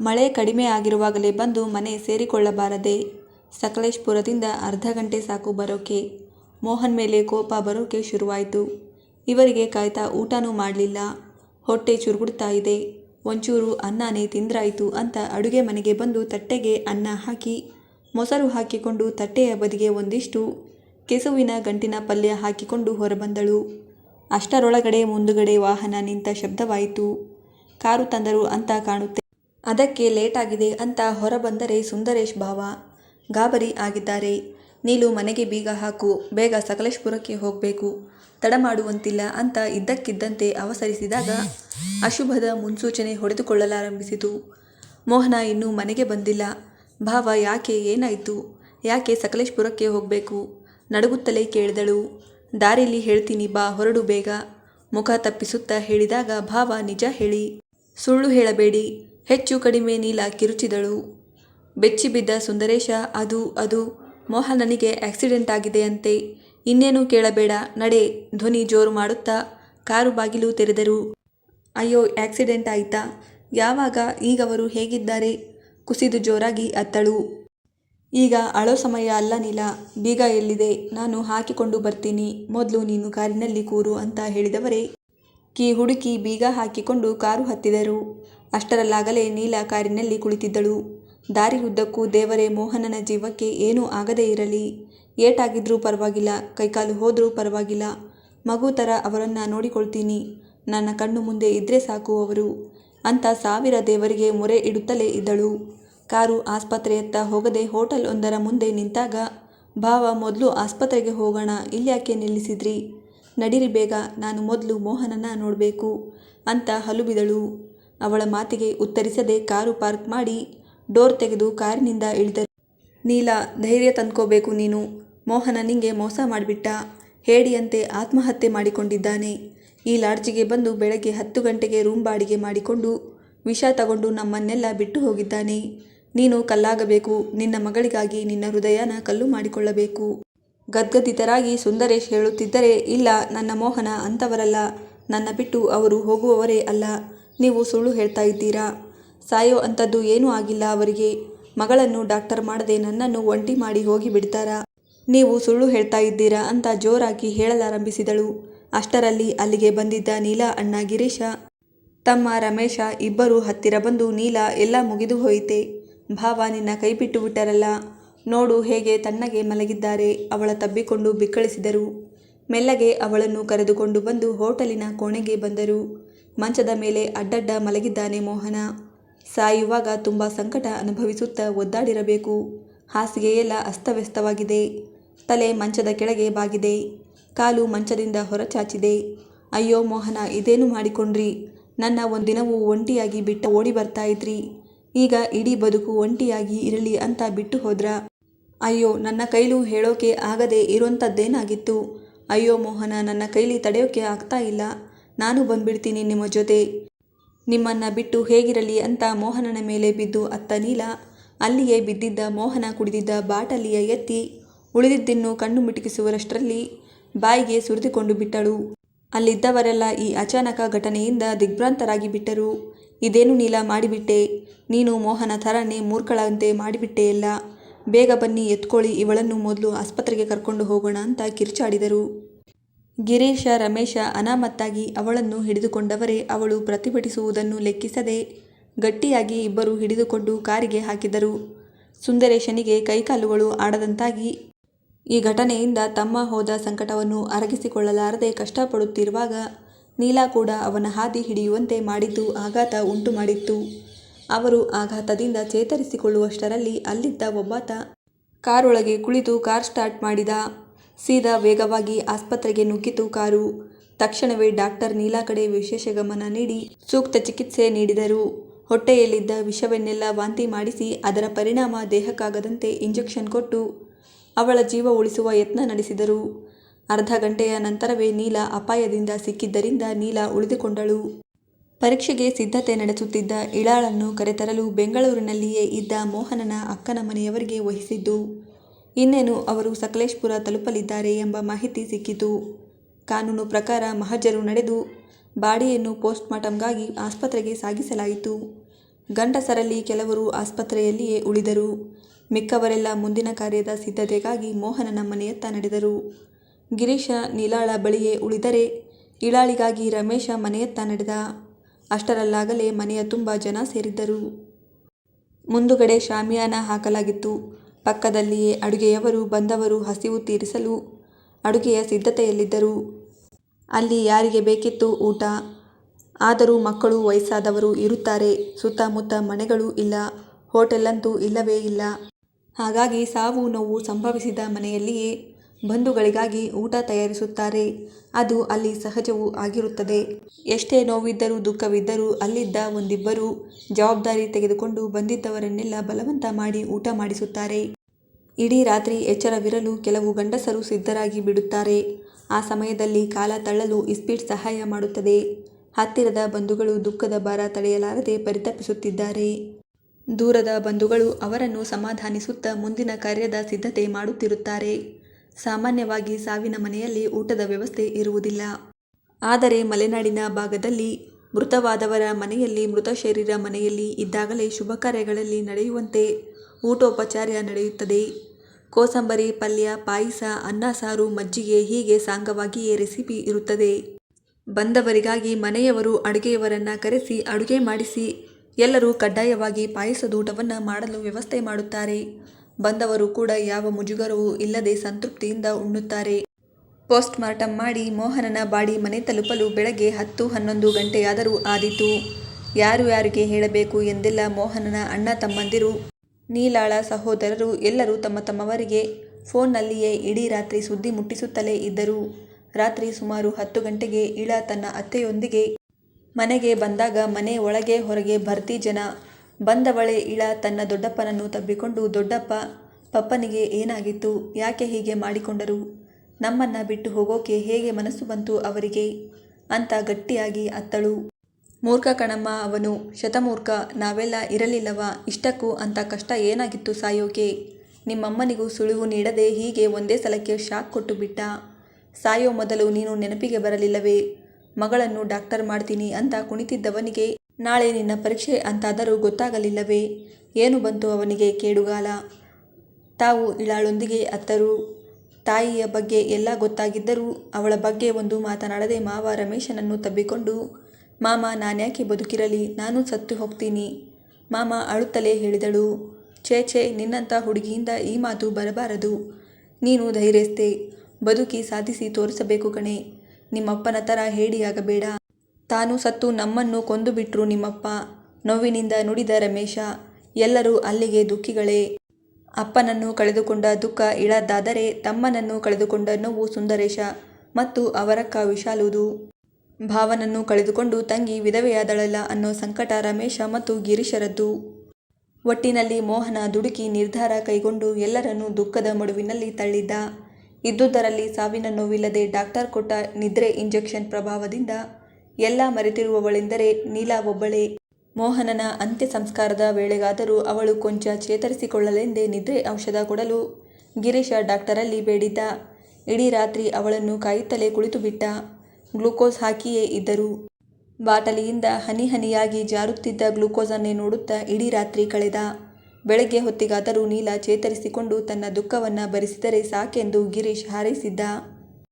ಮಳೆ ಕಡಿಮೆ ಆಗಿರುವಾಗಲೇ ಬಂದು ಮನೆ ಸೇರಿಕೊಳ್ಳಬಾರದೆ. ಸಕಲೇಶ್ಪುರದಿಂದ ಅರ್ಧ ಗಂಟೆ ಸಾಕು ಬರೋಕೆ. ಮೋಹನ್ ಮೇಲೆ ಕೋಪ ಬರೋಕೆ ಶುರುವಾಯಿತು. ಇವರಿಗೆ ಕಾಯ್ತಾ ಊಟನೂ ಮಾಡಲಿಲ್ಲ. ಹೊಟ್ಟೆ ಚುರುಗುಡ್ತಾ ಇದೆ. ಒಂಚೂರು ಅನ್ನನೇ ತಿಂದ್ರಾಯಿತು ಅಂತ ಅಡುಗೆ ಮನೆಗೆ ಬಂದು ತಟ್ಟೆಗೆ ಅನ್ನ ಹಾಕಿ, ಮೊಸರು ಹಾಕಿಕೊಂಡು ತಟ್ಟೆಯ ಬದಿಗೆ ಒಂದಿಷ್ಟು ಕೆಸುವಿನ ಗಂಟಿನ ಪಲ್ಯ ಹಾಕಿಕೊಂಡು ಹೊರಬಂದಳು. ಅಷ್ಟರೊಳಗಡೆ ಮುಂದುಗಡೆ ವಾಹನ ನಿಂತ ಶಬ್ದವಾಯಿತು. ಕಾರು ತಂದರು ಅಂತ ಕಾಣುತ್ತೆ. ಅದಕ್ಕೆ ಲೇಟಾಗಿದೆ ಅಂತ ಹೊರಬಂದರೆ ಸುಂದರೇಶ್ ಭಾವ. ಗಾಬರಿ ಆಗಿದ್ದಾರೆ. ನೀಲು ಮನೆಗೆ ಬೀಗ ಹಾಕು, ಬೇಗ ಸಕಲೇಶ್ಪುರಕ್ಕೆ ಹೋಗಬೇಕು. ತಡ ಮಾಡುವಂತಿಲ್ಲ ಅಂತ ಇದ್ದಕ್ಕಿದ್ದಂತೆ ಅವಸರಿಸಿದಾಗ ಅಶುಭದ ಮುನ್ಸೂಚನೆ ಹೊಡೆದುಕೊಳ್ಳಲಾರಂಭಿಸಿತು. ಮೋಹನ ಇನ್ನೂ ಮನೆಗೆ ಬಂದಿಲ್ಲ. ಭಾವ ಯಾಕೆ ಏನಾಯಿತು? ಯಾಕೆ ಸಕಲೇಶ್ಪುರಕ್ಕೆ ಹೋಗಬೇಕು? ನಡುಗುತ್ತಲೇ ಕೇಳಿದಳು. ದಾರಿಲಿ ಹೇಳ್ತೀನಿ ಬಾ, ಹೊರಡು ಬೇಗ. ಮುಖ ತಪ್ಪಿಸುತ್ತಾ ಹೇಳಿದಾಗ ಭಾವ ನಿಜ ಹೇಳಿ. ಸುಳ್ಳು ಹೇಳಬೇಡಿ. ಹೆಚ್ಚು ಕಡಿಮೆ ನೀಲ ಕಿರುಚಿದಳು. ಬೆಚ್ಚಿಬಿದ್ದ ಸುಂದರೇಶ, ಅದು ಅದು ಮೋಹನನಿಗೆ ಆಕ್ಸಿಡೆಂಟ್ ಆಗಿದೆಯಂತೆ. ಇನ್ನೇನು ಕೇಳಬೇಡ, ನಡೆ, ಧ್ವನಿ ಜೋರು ಮಾಡುತ್ತಾ ಕಾರು ಬಾಗಿಲು ತೆರೆದರು. ಅಯ್ಯೋ, ಆಕ್ಸಿಡೆಂಟ್ ಆಯಿತಾ? ಯಾವಾಗ ಈಗವರು ಹೇಗಿದ್ದಾರೆ? ಕುಸಿದು ಜೋರಾಗಿ ಅತ್ತಳು. ಈಗ ಅಳೋ ಸಮಯ ಅಲ್ಲ ನೀಲ, ಬೀಗ ಎಲ್ಲಿದೆ? ನಾನು ಹಾಕಿಕೊಂಡು ಬರ್ತೀನಿ. ಮೊದಲು ನೀನು ಕಾರಿನಲ್ಲಿ ಕೂರು ಅಂತ ಹೇಳಿದವರೇ. ಕೀ ಹುಡುಕಿ ಬೀಗ ಹಾಕಿಕೊಂಡು ಕಾರು ಹತ್ತಿದರು. ಅಷ್ಟರಲ್ಲಾಗಲೇ ನೀಲ ಕಾರಿನಲ್ಲಿ ಕುಳಿತಿದ್ದಳು ದಾರಿಯುದ್ದಕ್ಕೂ ದೇವರೇ, ಮೋಹನನ ಜೀವಕ್ಕೆ ಏನೂ ಆಗದೇ ಇರಲಿ. ಏಟಾಗಿದ್ರೂ ಪರವಾಗಿಲ್ಲ, ಕೈಕಾಲು ಹೋದರೂ ಪರವಾಗಿಲ್ಲ. ಮಗು ಥರ ಅವರನ್ನು ನೋಡಿಕೊಳ್ತೀನಿ. ನನ್ನ ಕಣ್ಣು ಮುಂದೆ ಇದ್ದರೆ ಸಾಕು ಅವರು. ಅಂತ ಸಾವಿರ ದೇವರಿಗೆ ಮೊರೆ ಇಡುತ್ತಲೇ ಇದ್ದಳು. ಕಾರು ಆಸ್ಪತ್ರೆಯತ್ತ ಹೋಗದೆ ಹೋಟೆಲ್ ಒಂದರ ಮುಂದೆ ನಿಂತಾಗ, ಭಾವ, ಮೊದಲು ಆಸ್ಪತ್ರೆಗೆ ಹೋಗೋಣ, ಇಲ್ಯಾಕೆ ನಿಲ್ಲಿಸಿದ್ರಿ? ನಡೀರಿ ಬೇಗ, ನಾನು ಮೊದಲು ಮೋಹನನ ನೋಡಬೇಕು ಅಂತ ಹಲುಬಿದಳು. ಅವಳ ಮಾತಿಗೆ ಉತ್ತರಿಸದೆ ಕಾರು ಪಾರ್ಕ್ ಮಾಡಿ ಡೋರ್ ತೆಗೆದು ಕಾರಿನಿಂದ ಇಳಿದರು. ನೀಲ, ಧೈರ್ಯ ತಂದ್ಕೋಬೇಕು ನೀನು. ಮೋಹನ ನಿಂಗೆ ಮೋಸ ಮಾಡಿಬಿಟ್ಟ. ಹೇಡಿಯಂತೆ ಆತ್ಮಹತ್ಯೆ ಮಾಡಿಕೊಂಡಿದ್ದಾನೆ. ಈ ಲಾಡ್ಜಿಗೆ ಬಂದು ಬೆಳಗ್ಗೆ ಹತ್ತು ಗಂಟೆಗೆ ರೂಮ್ ಬಾಡಿಗೆ ಮಾಡಿಕೊಂಡು ವಿಷ ತಗೊಂಡು ನಮ್ಮನ್ನೆಲ್ಲ ಬಿಟ್ಟು ಹೋಗಿದ್ದಾನೆ. ನೀನು ಕಲ್ಲಾಗಬೇಕು. ನಿನ್ನ ಮಗಳಿಗಾಗಿ ನಿನ್ನ ಹೃದಯನ ಕಲ್ಲು ಮಾಡಿಕೊಳ್ಳಬೇಕು. ಗದ್ಗದಿತರಾಗಿ ಸುಂದರೇಶ್ ಹೇಳುತ್ತಿದ್ದರೆ, ಇಲ್ಲ, ನನ್ನ ಮೋಹನ ಅಂಥವರಲ್ಲ ನನ್ನ ಬಿಟ್ಟು ಅವರು ಹೋಗುವವರೇ ಅಲ್ಲ. ನೀವು ಸುಳ್ಳು ಹೇಳ್ತಾ ಇದ್ದೀರಾ? ಸಾಯೋ ಅಂಥದ್ದು ಏನೂ ಆಗಿಲ್ಲ ಅವರಿಗೆ. ಮಗಳನ್ನು ಡಾಕ್ಟರ್ ಮಾಡದೆ ನನ್ನನ್ನು ಒಂಟಿ ಮಾಡಿ ಹೋಗಿ ಬಿಡ್ತಾರಾ? ನೀವು ಸುಳ್ಳು ಹೇಳ್ತಾ ಇದ್ದೀರಾ ಅಂತ ಜೋರಾಗಿ ಹೇಳಲಾರಂಭಿಸಿದಳು. ಅಷ್ಟರಲ್ಲಿ ಅಲ್ಲಿಗೆ ಬಂದಿದ್ದ ನೀಲಾ ಅಣ್ಣ ಗಿರೀಶ. ತಮ್ಮ ರಮೇಶ ಇಬ್ಬರು ಹತ್ತಿರ ಬಂದು, ನೀಲ, ಎಲ್ಲ ಮುಗಿದು ಹೋಯಿತೆ. ಭಾವ ನಿನ್ನ ಕೈ ಬಿಟ್ಟು ಬಿಟ್ಟರಲ್ಲ. ನೋಡು ಹೇಗೆ ತಣ್ಣಗೆ ಮಲಗಿದ್ದಾರೆ. ಅವಳ ತಬ್ಬಿಕೊಂಡು ಬಿಕ್ಕಳಿಸಿದರು. ಮೆಲ್ಲಗೆ ಅವಳನ್ನು ಕರೆದುಕೊಂಡು ಬಂದು ಹೋಟೆಲಿನ ಕೋಣೆಗೆ ಬಂದರು. ಮಂಚದ ಮೇಲೆ ಅಡ್ಡಡ್ಡ ಮಲಗಿದ್ದಾನೆ ಮೋಹನ. ಸಾಯುವಾಗ ತುಂಬ ಸಂಕಟ ಅನುಭವಿಸುತ್ತಾ ಒದ್ದಾಡಿರಬೇಕು. ಹಾಸಿಗೆಯೆಲ್ಲ ಅಸ್ತವ್ಯಸ್ತವಾಗಿದೆ. ತಲೆ ಮಂಚದ ಕೆಳಗೆ ಬಾಗಿದೆ. ಕಾಲು ಮಂಚದಿಂದ ಹೊರಚಾಚಿದೆ. ಅಯ್ಯೋ ಮೋಹನ, ಇದೇನು ಮಾಡಿಕೊಂಡ್ರಿ? ನನ್ನ ಒಂದಿನವೂ ಒಂಟಿಯಾಗಿ ಬಿಟ್ಟ ಓಡಿ ಬರ್ತಾ ಇದ್ರಿ. ಈಗ ಇಡೀ ಬದುಕು ಒಂಟಿಯಾಗಿ ಇರಲಿ ಅಂತ ಬಿಟ್ಟು ಹೋದ್ರ? ಅಯ್ಯೋ, ನನ್ನ ಕೈಲೂ ಹೇಳೋಕೆ ಆಗದೆ ಇರೋಂಥದ್ದೇನಾಗಿತ್ತು ಅಯ್ಯೋ ಮೋಹನ, ನನ್ನ ಕೈಲಿ ತಡೆಯೋಕೆ ಆಗ್ತಾ ಇಲ್ಲ. ನಾನು ಬಂದ್ಬಿಡ್ತೀನಿ ನಿಮ್ಮ ಜೊತೆ. ನಿಮ್ಮನ್ನ ಬಿಟ್ಟು ಹೇಗಿರಲಿ ಅಂತ ಮೋಹನನ ಮೇಲೆ ಬಿದ್ದು ಅತ್ತ ನೀಲ, ಅಲ್ಲಿಯೇ ಬಿದ್ದಿದ್ದ ಮೋಹನ ಕುಡಿದಿದ್ದ ಬಾಟಲಿಯ ಎತ್ತಿ ಉಳಿದಿದ್ದನ್ನು ಕಣ್ಣು ಮಿಟುಕಿಸುವರಷ್ಟರಲ್ಲಿ ಬಾಯಿಗೆ ಸುರಿದುಕೊಂಡು ಬಿಟ್ಟಳು. ಅಲ್ಲಿದ್ದವರೆಲ್ಲ ಈ ಅಚಾನಕ ಘಟನೆಯಿಂದ ದಿಗ್ಭ್ರಾಂತರಾಗಿ ಬಿಟ್ಟರು. ಇದೇನು ನೀಲ ಮಾಡಿಬಿಟ್ಟೆ? ನೀನು ಮೋಹನ ಥರನೇ ಮೂರ್ಖಳಂತೆ ಮಾಡಿಬಿಟ್ಟೆಯಲ್ಲ ಬೇಗ ಬನ್ನಿ, ಎತ್ಕೊಳ್ಳಿ, ಇವಳನ್ನು ಮೊದಲು ಆಸ್ಪತ್ರೆಗೆ ಕರ್ಕೊಂಡು ಹೋಗೋಣ ಅಂತ ಕಿರ್ಚಾಡಿದರು. ಗಿರೀಶ, ರಮೇಶ ಅನಾಮತ್ತಾಗಿ ಅವಳನ್ನು ಹಿಡಿದುಕೊಂಡವರೇ ಅವಳು ಪ್ರತಿಭಟಿಸುವುದನ್ನು ಲೆಕ್ಕಿಸದೆ ಗಟ್ಟಿಯಾಗಿ ಇಬ್ಬರು ಹಿಡಿದುಕೊಂಡು ಕಾರಿಗೆ ಹಾಕಿದರು. ಸುಂದರೇಶನಿಗೆ ಕೈಕಾಲುಗಳು ಆಡದಂತಾಗಿ ಈ ಘಟನೆಯಿಂದ ತಮ್ಮ ಹೋದ ಸಂಕಟವನ್ನು ಅರಗಿಸಿಕೊಳ್ಳಲಾರದೆ ಕಷ್ಟಪಡುತ್ತಿರುವಾಗ ನೀಲಾ ಕೂಡ ಅವನ ಹಾದಿ ಹಿಡಿಯುವಂತೆ ಮಾಡಿದ್ದು ಆಘಾತ ಉಂಟು ಮಾಡಿತ್ತು ಅವರು ಆಘಾತದಿಂದ ಚೇತರಿಸಿಕೊಳ್ಳುವಷ್ಟರಲ್ಲಿ ಅಲ್ಲಿದ್ದ ಒಬ್ಬಾತ ಕಾರೊಳಗೆ ಕುಳಿತು ಕಾರ್ ಸ್ಟಾರ್ಟ್ ಮಾಡಿದ. ಸೀದಾ ವೇಗವಾಗಿ ಆಸ್ಪತ್ರೆಗೆ ನುಗ್ಗಿತು ಕಾರು. ತಕ್ಷಣವೇ ಡಾಕ್ಟರ್ ನೀಲಾ ಕಡೆ ವಿಶೇಷ ಗಮನ ನೀಡಿ ಸೂಕ್ತ ಚಿಕಿತ್ಸೆ ನೀಡಿದರು. ಹೊಟ್ಟೆಯಲ್ಲಿದ್ದ ವಿಷವನ್ನೆಲ್ಲ ವಾಂತಿ ಮಾಡಿಸಿ ಅದರ ಪರಿಣಾಮ ದೇಹಕ್ಕಾಗದಂತೆ ಇಂಜೆಕ್ಷನ್ ಕೊಟ್ಟು ಅವಳ ಜೀವ ಉಳಿಸುವ ಯತ್ನ ನಡೆಸಿದರು. ಅರ್ಧ ಗಂಟೆಯ ನಂತರವೇ ನೀಲ ಅಪಾಯದಿಂದ ಸಿಕ್ಕಿದ್ದರಿಂದ ನೀಲ ಉಳಿದುಕೊಂಡಳು. ಪರೀಕ್ಷೆಗೆ ಸಿದ್ಧತೆ ನಡೆಸುತ್ತಿದ್ದ ಇಳಾಳನ್ನು ಕರೆತರಲು ಬೆಂಗಳೂರಿನಲ್ಲಿಯೇ ಇದ್ದ ಮೋಹನನ ಅಕ್ಕನ ಮನೆಯವರಿಗೆ ವಹಿಸಿದ್ದು. ಇನ್ನೇನು ಅವರು ಸಕಲೇಶ್ಪುರ ತಲುಪಲಿದ್ದಾರೆ ಎಂಬ ಮಾಹಿತಿ ಸಿಕ್ಕಿತು. ಕಾನೂನು ಪ್ರಕಾರ ಮಹಜರು ನಡೆದು ಬಾಡಿಯನ್ನು ಪೋಸ್ಟ್ಮಾರ್ಟಂಗಾಗಿ ಆಸ್ಪತ್ರೆಗೆ ಸಾಗಿಸಲಾಯಿತು. ಗಂಡಸರಲ್ಲಿ ಕೆಲವರು ಆಸ್ಪತ್ರೆಯಲ್ಲಿಯೇ ಉಳಿದರು. ಮಿಕ್ಕವರೆಲ್ಲ ಮುಂದಿನ ಕಾರ್ಯದ ಸಿದ್ಧತೆಗಾಗಿ ಮೋಹನನ ಮನೆಯತ್ತ ನಡೆದರು. ಗಿರೀಶ ನೀಲಾಳ ಬಳಿಯೇ ಉಳಿದರೆ ಇಳಾಳಿಗಾಗಿ ರಮೇಶ ಮನೆಯತ್ತ ನಡೆದ. ಅಷ್ಟರಲ್ಲಾಗಲೇ ಮನೆಯ ತುಂಬ ಜನ ಸೇರಿದ್ದರು. ಮುಂದುಗಡೆ ಶಾಮಿಯಾನ ಹಾಕಲಾಗಿತ್ತು. ಪಕ್ಕದಲ್ಲಿಯೇ ಅಡುಗೆಯವರು ಬಂದವರು ಹಸಿವು ತೀರಿಸಲು ಅಡುಗೆಯ ಸಿದ್ಧತೆಯಲ್ಲಿದ್ದರು. ಅಲ್ಲಿ ಯಾರಿಗೆ ಬೇಕಿತ್ತು ಊಟ? ಆದರೂ ಮಕ್ಕಳು ವಯಸ್ಸಾದವರು ಇರುತ್ತಾರೆ. ಸುತ್ತಮುತ್ತ ಮನೆಗಳು ಇಲ್ಲ. ಹೋಟೆಲ್ಲಂತೂ ಇಲ್ಲವೇ ಇಲ್ಲ. ಹಾಗಾಗಿ ಸಾವು ನೋವು ಸಂಭವಿಸಿದ ಮನೆಯಲ್ಲಿಯೇ ಬಂಧುಗಳಿಗಾಗಿ ಊಟ ತಯಾರಿಸುತ್ತಾರೆ. ಅದು ಅಲ್ಲಿ ಸಹಜವೂ ಆಗಿರುತ್ತದೆ. ಎಷ್ಟೇ ನೋವಿದ್ದರೂ ದುಃಖವಿದ್ದರೂ ಅಲ್ಲಿದ್ದ ಒಂದಿಬ್ಬರು ಜವಾಬ್ದಾರಿ ತೆಗೆದುಕೊಂಡು ಬಂದಿದ್ದವರನ್ನೆಲ್ಲ ಬಲವಂತ ಮಾಡಿ ಊಟ ಮಾಡಿಸುತ್ತಾರೆ. ಇಡೀ ರಾತ್ರಿ ಎಚ್ಚರವಿರಲು ಕೆಲವು ಗಂಡಸರು ಸಿದ್ಧರಾಗಿ ಬಿಡುತ್ತಾರೆ. ಆ ಸಮಯದಲ್ಲಿ ಕಾಲ ತಳ್ಳಲು ಇಸ್ಪೀಟ್ ಸಹಾಯ ಮಾಡುತ್ತದೆ. ಹತ್ತಿರದ ಬಂಧುಗಳು ದುಃಖದ ಭಾರ ತಡೆಯಲಾರದೆ ಪರಿತಪಿಸುತ್ತಿದ್ದಾರೆ. ದೂರದ ಬಂಧುಗಳು ಅವರನ್ನು ಸಮಾಧಾನಿಸುತ್ತಾ ಮುಂದಿನ ಕಾರ್ಯದ ಸಿದ್ಧತೆ ಮಾಡುತ್ತಿರುತ್ತಾರೆ. ಸಾಮಾನ್ಯವಾಗಿ ಸಾವಿನ ಮನೆಯಲ್ಲಿ ಊಟದ ವ್ಯವಸ್ಥೆ ಇರುವುದಿಲ್ಲ. ಆದರೆ ಮಲೆನಾಡಿನ ಭಾಗದಲ್ಲಿ ಮೃತವಾದವರ ಮನೆಯಲ್ಲಿ ಮೃತ ಶರೀರ ಮನೆಯಲ್ಲಿ ಇದ್ದಾಗಲೇ ಶುಭ ಕಾರ್ಯಗಳಲ್ಲಿ ನಡೆಯುವಂತೆ ಊಟೋಪಚಾರ ನಡೆಯುತ್ತದೆ. ಕೋಸಂಬರಿ, ಪಲ್ಯ, ಪಾಯಸ, ಅನ್ನ, ಸಾರು, ಮಜ್ಜಿಗೆ ಹೀಗೆ ಸಾಂಗವಾಗಿಯೇ ರೆಸಿಪಿ ಇರುತ್ತದೆ. ಬಂದವರಿಗಾಗಿ ಮನೆಯವರು ಅಡುಗೆಯವರನ್ನು ಕರೆಸಿ, ಅಡುಗೆ ಮಾಡಿಸಿ, ಎಲ್ಲರೂ ಕಡ್ಡಾಯವಾಗಿ ಪಾಯಸದೂಟವನ್ನು ಮಾಡಲು ವ್ಯವಸ್ಥೆ ಮಾಡುತ್ತಾರೆ. ಬಂದವರು ಕೂಡ ಯಾವ ಮುಜುಗರವೂ ಇಲ್ಲದೆ ಸಂತೃಪ್ತಿಯಿಂದ ಉಣ್ಣುತ್ತಾರೆ. ಪೋಸ್ಟ್ ಮಾರ್ಟಮ್ ಮಾಡಿ ಮೋಹನನ ಬಾಡಿ ಮನೆ ತಲುಪಲು ಬೆಳಗ್ಗೆ ಹತ್ತು ಹನ್ನೊಂದು ಗಂಟೆಯಾದರೂ ಆದಿತು. ಯಾರು ಯಾರಿಗೆ ಹೇಳಬೇಕು ಎಂದೆಲ್ಲ ಮೋಹನನ ಅಣ್ಣ ತಮ್ಮಂದಿರು. ನೀಲಾಳ ಸಹೋದರರು ಎಲ್ಲರೂ ತಮ್ಮ ತಮ್ಮವರಿಗೆ ಫೋನ್ನಲ್ಲಿಯೇ ಇಡೀ ರಾತ್ರಿ ಸುದ್ದಿ ಮುಟ್ಟಿಸುತ್ತಲೇ ಇದ್ದರು. ರಾತ್ರಿ ಸುಮಾರು ಹತ್ತು ಗಂಟೆಗೆ ಇಳ ತನ್ನ ಅತ್ತೆಯೊಂದಿಗೆ ಮನೆಗೆ ಬಂದಾಗ ಮನೆ ಒಳಗೆ ಹೊರಗೆ ಭರ್ತಿ ಜನ. ಬಂದವಳೆ ಇಳ ತನ್ನ ದೊಡ್ಡಪ್ಪನನ್ನು ತಬ್ಬಿಕೊಂಡು, ದೊಡ್ಡಪ್ಪ, ಪಪ್ಪನಿಗೆ ಏನಾಗಿತ್ತು? ಯಾಕೆ ಹೀಗೆ ಮಾಡಿಕೊಂಡರು? ನಮ್ಮನ್ನ ಬಿಟ್ಟು ಹೋಗೋಕೆ ಹೇಗೆ ಮನಸ್ಸು ಬಂತು ಅವರಿಗೆ ಅಂತ ಗಟ್ಟಿಯಾಗಿ ಅತ್ತಳು. ಮೂರ್ಖ ಕಣಮ್ಮ, ಅವನು ಶತಮೂರ್ಖ, ನಾವೆಲ್ಲ ಇರಲಿಲ್ಲವ? ಇಷ್ಟಕ್ಕೂ ಅಂತ ಕಷ್ಟ ಏನಾಗಿತ್ತು ಸಾಯೋಕೆ? ನಿಮ್ಮಮ್ಮನಿಗೂ ಸುಳಿವು ನೀಡದೆ ಹೀಗೆ ಒಂದೇ ಸಲಕ್ಕೆ ಶಾಕ್ ಕೊಟ್ಟು ಬಿಟ್ಟ. ಸಾಯೋ ಮೊದಲು ನೀನು ನೆನಪಿಗೆ ಬರಲಿಲ್ಲವೇ? ಮಗಳನ್ನು ಡಾಕ್ಟರ್ ಮಾಡ್ತೀನಿ ಅಂತ ಕುಣಿತಿದ್ದವನಿಗೆ ನಾಳೆ ನಿನ್ನ ಪರೀಕ್ಷೆ ಅಂತಾದರೂ ಗೊತ್ತಾಗಲಿಲ್ಲವೇ? ಏನು ಬಂತು ಅವನಿಗೆ ಕೇಡುಗಾಲ? ತಾವು ಇಳಾಳೊಂದಿಗೆ ಅತ್ತರು. ತಾಯಿಯ ಬಗ್ಗೆ ಎಲ್ಲ ಗೊತ್ತಾಗಿದ್ದರೂ ಅವಳ ಬಗ್ಗೆ ಒಂದು ಮಾತನಾಡದೆ ಮಾವ ರಮೇಶನನ್ನು ತಬ್ಬಿಕೊಂಡು ಮಾಮ ನಾನ್ಯಾಕೆ ಬದುಕಿರಲಿ? ನಾನು ಸತ್ತು ಹೋಗ್ತೀನಿ. ಮಾಮ ಅಳುತ್ತಲೇ ಹೇಳಿದಳು. ಛೇ ಛೇ, ನಿನ್ನಂಥ ಹುಡುಗಿಯಿಂದ ಈ ಮಾತು ಬರಬಾರದು. ನೀನು ಧೈರ್ಯಸ್ತೆ ಬದುಕಿ ಸಾಧಿಸಿ ತೋರಿಸಬೇಕು ಕಣೆ. ನಿಮ್ಮಪ್ಪನ ಥರ ಹೇಡಿಯಾಗಬೇಡ ತಾನು ಸತ್ತು ನಮ್ಮನ್ನು ಕೊಂದು ಬಿಟ್ರು ನಿಮ್ಮಪ್ಪ. ನೋವಿನಿಂದ ನುಡಿದ ರಮೇಶ. ಎಲ್ಲರೂ ಅಲ್ಲಿಗೆ ದುಃಖಿಗಳೇ. ಅಪ್ಪನನ್ನು ಕಳೆದುಕೊಂಡ ದುಃಖ ಇಳದ್ದಾದರೆ ತಮ್ಮನನ್ನು ಕಳೆದುಕೊಂಡ ನೋವು ಸುಂದರೇಶ ಮತ್ತು ಅವರಕ್ಕ ವಿಶಾಲುದು ಭಾವನನ್ನು ಕಳೆದುಕೊಂಡು ತಂಗಿ ವಿಧವೆಯಾದಳಲ್ಲ ಅನ್ನೋ ಸಂಕಟ ರಮೇಶ ಮತ್ತು ಗಿರೀಶರದ್ದು. ಒಟ್ಟಿನಲ್ಲಿ ಮೋಹನ ದುಡುಕಿ ನಿರ್ಧಾರ ಕೈಗೊಂಡು ಎಲ್ಲರನ್ನೂ ದುಃಖದ ಮಡುವಿನಲ್ಲಿ ತಳ್ಳಿದ್ದ. ಇದ್ದುದರಲ್ಲಿ ಸಾವಿನ ನೋವಿಲ್ಲದೆ ಡಾಕ್ಟರ್ ಕೊಟ್ಟ ನಿದ್ರೆ ಇಂಜೆಕ್ಷನ್ ಪ್ರಭಾವದಿಂದ ಎಲ್ಲ ಮರೆತಿರುವವಳೆಂದರೆ ನೀಲಾ ಒಬ್ಬಳೇ. ಮೋಹನನ ಅಂತ್ಯ ಸಂಸ್ಕಾರದ ವೇಳೆಗಾದರೂ ಅವಳು ಕೊಂಚ ಚೇತರಿಸಿಕೊಳ್ಳಲೆಂದೇ ನಿದ್ರೆ ಔಷಧ ಕೊಡಲು ಗಿರೀಶ ಡಾಕ್ಟರಲ್ಲಿ ಬೇಡಿದ್ದ. ಇಡೀ ರಾತ್ರಿ ಅವಳನ್ನು ಕಾಯುತ್ತಲೇ ಕುಳಿತುಬಿಟ್ಟ. ಗ್ಲೂಕೋಸ್ ಹಾಕಿಯೇ ಇದ್ದರು. ಬಾಟಲಿಯಿಂದ ಹನಿ ಹನಿಯಾಗಿ ಜಾರುತ್ತಿದ್ದ ಗ್ಲೂಕೋಸನ್ನೇ ನೋಡುತ್ತಾ ಇಡೀ ರಾತ್ರಿ ಕಳೆದ. ಬೆಳಗ್ಗೆ ಹೊತ್ತಿಗಾದರೂ ನೀಲ ಚೇತರಿಸಿಕೊಂಡು ತನ್ನ ದುಃಖವನ್ನು ಭರಿಸಿದರೆ ಸಾಕೆಂದು ಗಿರೀಶ್ ಹಾರೈಸಿದ್ದ.